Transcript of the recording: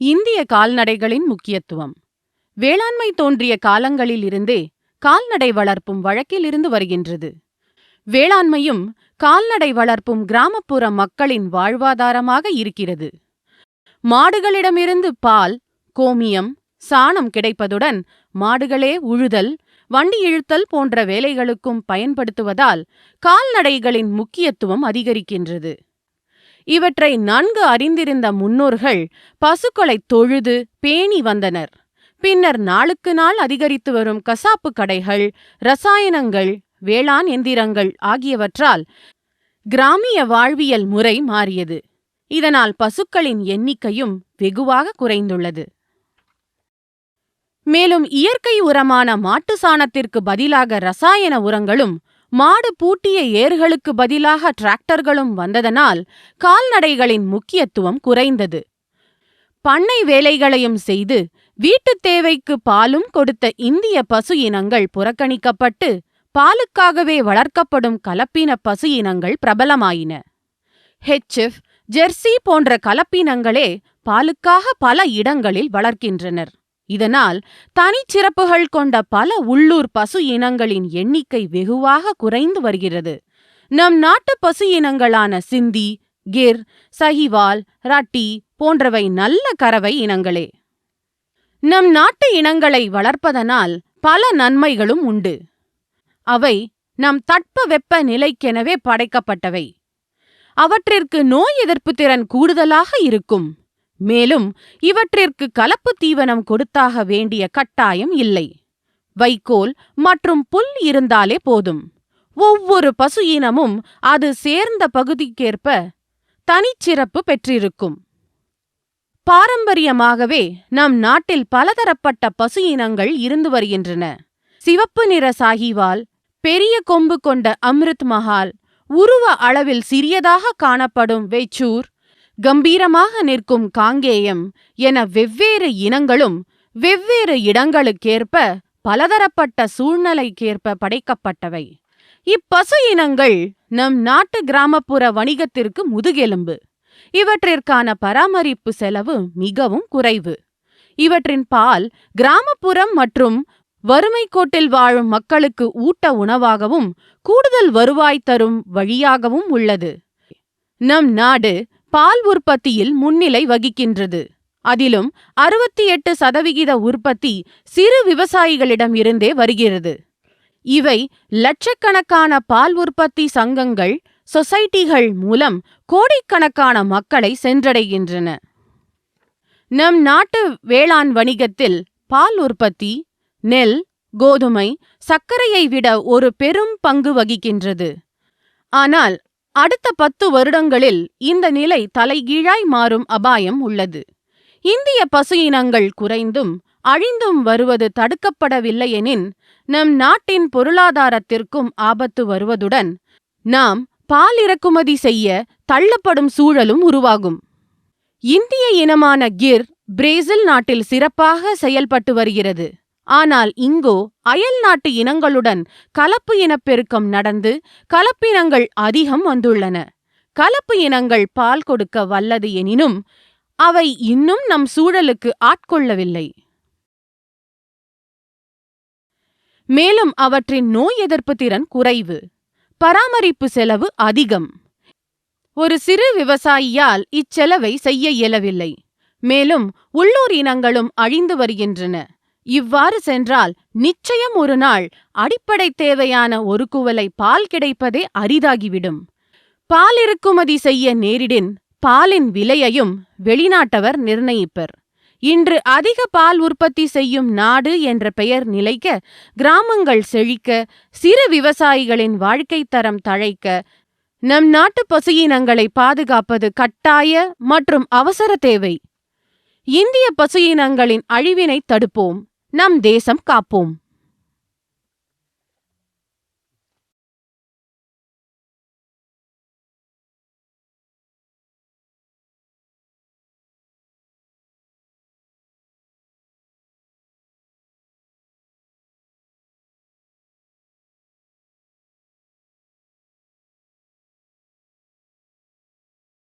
இந்திய கால்நடைகளின் முக்கியத்துவம். வேளாண்மை தோன்றிய காலங்களில் இருந்தே கால்நடை வளர்ப்பும் வழக்கில் இருந்து வருகின்றது. வேளாண்மையும் கால்நடை வளர்ப்பும் கிராமப்புற மக்களின் வாழ்வாதாரமாக இருக்கிறது. மாடுகளிடமிருந்து பால் கோமியம் சாணம் கிடைப்பதுடன் மாடுகளே உழுதல் வண்டி இழுத்தல் போன்ற வேலைகளுக்கும் பயன்படுத்துவதால் கால்நடைகளின் முக்கியத்துவம் அதிகரிக்கின்றது. இவற்றை நன்கு அறிந்திருந்த முன்னோர்கள் பசுக்களை தொழுது பேணி வந்தனர். பின்னர் நாளுக்கு நாள் அதிகரித்து வரும் கசாப்பு கடைகள் ரசாயனங்கள் வேளாண் எந்திரங்கள் ஆகியவற்றால் கிராமிய வாழ்வியல் முறை மாறியது. இதனால் பசுக்களின் எண்ணிக்கையும் வெகுவாக குறைந்துள்ளது. மேலும் இயற்கை உரமான மாட்டு சாணத்திற்கு பதிலாக ரசாயன உரங்களும் மாடு பூட்டிய ஏர்களுக்கு பதிலாக டிராக்டர்களும் வந்ததனால் கால்நடைகளின் முக்கியத்துவம் குறைந்தது. பண்ணை வேலைகளையும் செய்து வீட்டுத் தேவைக்கு பாலும் கொடுத்த இந்திய பசு இனங்கள் புறக்கணிக்கப்பட்டு பாலுக்காகவே வளர்க்கப்படும் கலப்பின பசு இனங்கள் பிரபலமாயின. ஹெச்எஃப் ஜெர்சி போன்ற கலப்பினங்களே பாலுக்காக பல இடங்களில் வளர்க்கின்றனர். இதனால் தனிச்சிறப்புகள் கொண்ட பல உள்ளூர் பசு இனங்களின் எண்ணிக்கை வெகுவாக குறைந்து வருகிறது. நம் நாட்டு பசு இனங்களான சிந்தி கிர் சஹிவால் ரட்டி போன்றவை நல்ல கறவை இனங்களே. நம் நாட்டு இனங்களை வளர்ப்பதனால் பல நன்மைகளும் உண்டு. அவை நம் தட்ப வெப்ப நிலைக்கெனவே படைக்கப்பட்டவை. அவற்றிற்கு நோய் எதிர்ப்பு திறன் கூடுதலாக இருக்கும். மேலும் இவற்றிற்கு கலப்பு தீவனம் கொடுத்தாக வேண்டிய கட்டாயம் இல்லை. வைக்கோல் மற்றும் புல் இருந்தாலே போதும். ஒவ்வொரு பசு இனமும் அது சேர்ந்த பகுதிக்கேற்ப தனிச்சிறப்பு பெற்றிருக்கும். பாரம்பரியமாகவே நம் நாட்டில் பலதரப்பட்ட பசு இனங்கள் இருந்து வருகின்றன. சிவப்பு நிற சாகிவால் பெரிய கொம்பு கொண்ட அம்ரித் மஹால் உருவ அளவில் சிறியதாக காணப்படும் வெச்சூர் கம்பீரமாக நிற்கும் காங்கேயம் என வெவ்வேறு இனங்களும் வெவ்வேறு இடங்களுக்கேற்ப பலதரப்பட்ட சூழ்நிலைக்கேற்ப படைக்கப்பட்டவை. இப்பசு இனங்கள் நம் நாட்டு கிராமப்புற வணிகத்திற்கு முதுகெலும்பு. இவற்றிற்கான பராமரிப்பு செலவு மிகவும் குறைவு. இவற்றின் பால் கிராமப்புறம் மற்றும் வறுமை கோட்டில் வாழும் மக்களுக்கு ஊட்ட உணவாகவும் கூடுதல் வருவாய் தரும் வழியாகவும் உள்ளது. நம் நாடு பால் உற்பத்தியில் முன்னிலை வகிக்கின்றது. அதிலும் அறுபத்தி எட்டு சதவிகித உற்பத்தி சிறு விவசாயிகளிடம் இருந்தே வருகிறது. இவை லட்சக்கணக்கான பால் உற்பத்தி சங்கங்கள் சொசைட்டிகள் மூலம் கோடிக்கணக்கான மக்களை சென்றடைகின்றன. நம் நாட்டு வேளாண் வணிகத்தில் பால் உற்பத்தி நெல் கோதுமை சர்க்கரையை விட ஒரு பெரும் பங்கு வகிக்கின்றது. ஆனால் அடுத்த பத்து வருடங்களில் இந்த நிலை தலைகீழாய் மாறும் அபாயம் உள்ளது. இந்திய பசு இனங்கள் குறைந்தும் அழிந்தும் வருவது தடுக்கப்படவில்லையெனின் நம் நாட்டின் பொருளாதாரத்திற்கும் ஆபத்து வருவதுடன் நாம் பால் இறக்குமதி செய்ய தள்ளப்படும் சூழலும் உருவாகும். இந்திய இனமான கிர் பிரேசில் நாட்டில் சிறப்பாக செயல்பட்டு வருகிறது. ஆனால் இங்கோ அயல் நாட்டு இனங்களுடன் கலப்பு இனப்பெருக்கம் நடந்து கலப்பினங்கள் அதிகம் வந்துள்ளன. கலப்பு இனங்கள் பால் கொடுக்க வல்லது எனினும் அவை இன்னும் நம் சூழலுக்கு ஆட்கொள்ளவில்லை. மேலும் அவற்றின் நோய் எதிர்ப்பு திறன் குறைவு. பராமரிப்பு செலவு அதிகம். ஒரு சிறு விவசாயியால் இச்செலவை செய்ய இயலவில்லை. மேலும் உள்ளூர் இனங்களும் அழிந்து வருகின்றன. இவ்வாறு சென்றால் நிச்சயம் ஒரு நாள் அடிப்படை தேவையான ஒரு குவலை பால் கிடைப்பதே அரிதாகிவிடும். பால் இறக்குமதி செய்ய நேரிடின் பாலின் விலையையும் வெளிநாட்டவர் நிர்ணயிப்பர். இன்று அதிக பால் உற்பத்தி செய்யும் நாடு என்ற பெயர் நிலைக்க கிராமங்கள் செழிக்க சிறு விவசாயிகளின் வாழ்க்கை தரம் தழைக்க நம் நாட்டு பசுயினங்களை பாதுகாப்பது கட்டாய மற்றும் அவசர தேவை. இந்திய பசுயினங்களின் அழிவினை தடுப்போம். நம் தேசம் காப்போம்.